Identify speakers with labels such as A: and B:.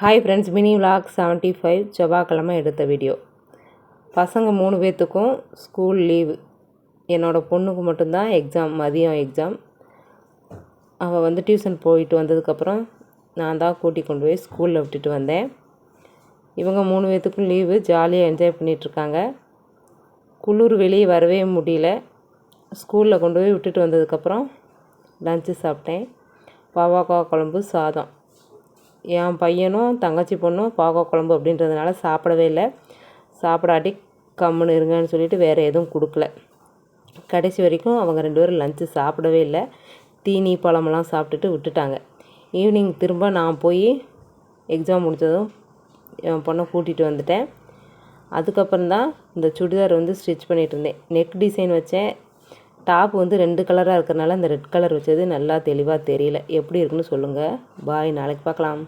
A: Hi friends mini vlog seventy five செவ்வாய்க்கிழமை எடுத்த video பசங்க மூணு பேர்த்துக்கும் ஸ்கூல் லீவு என்னோடய பொண்ணுக்கு மட்டும்தான் எக்ஸாம் மதியம் எக்ஸாம் அவள் வந்து டியூஷன் போயிட்டு வந்ததுக்கப்புறம் நான் தான் கூட்டி கொண்டு போய் ஸ்கூலில் விட்டுட்டு வந்தேன். இவங்க மூணு பேர்த்துக்கும் லீவு ஜாலியாக என்ஜாய் பண்ணிகிட்ருக்காங்க குளிர் வெளியே வரவே முடியல. ஸ்கூலில் கொண்டு போய் விட்டுட்டு வந்ததுக்கப்புறம் லஞ்சு சாப்பிட்டேன். பாவாக்காய் குழம்பு சாதம். என் பையனும் தங்கச்சி பொண்ணும் பாவக்காய் குழம்பு அப்படின்றதுனால சாப்பிடவே இல்லை. சாப்பிடாட்டி கம்முன்னு இருங்கன்னு சொல்லிட்டு வேறு எதுவும் கொடுக்கல. கடைசி வரைக்கும் அவங்க ரெண்டு பேரும் லஞ்சு சாப்பிடவே இல்லை. தீனி பழமெல்லாம் சாப்பிட்டுட்டு விட்டுட்டாங்க. ஈவினிங் திரும்ப நான் போய் எக்ஸாம் முடித்ததும் என் பொண்ணை கூட்டிகிட்டு வந்துட்டேன். அதுக்கப்புறம் தான் இந்த சுடிதார் வந்து ஸ்டிச் பண்ணிகிட்டு இருந்தேன். நெக் டிசைன் வச்சேன். டாப் வந்து ரெண்டு கலராக இருக்கிறனால இந்த ரெட் கலர் வச்சது நல்லா தெளிவாக தெரியல. எப்படி இருக்குன்னு சொல்லுங்கள் பாய் நாளைக்கு பார்க்கலாம்.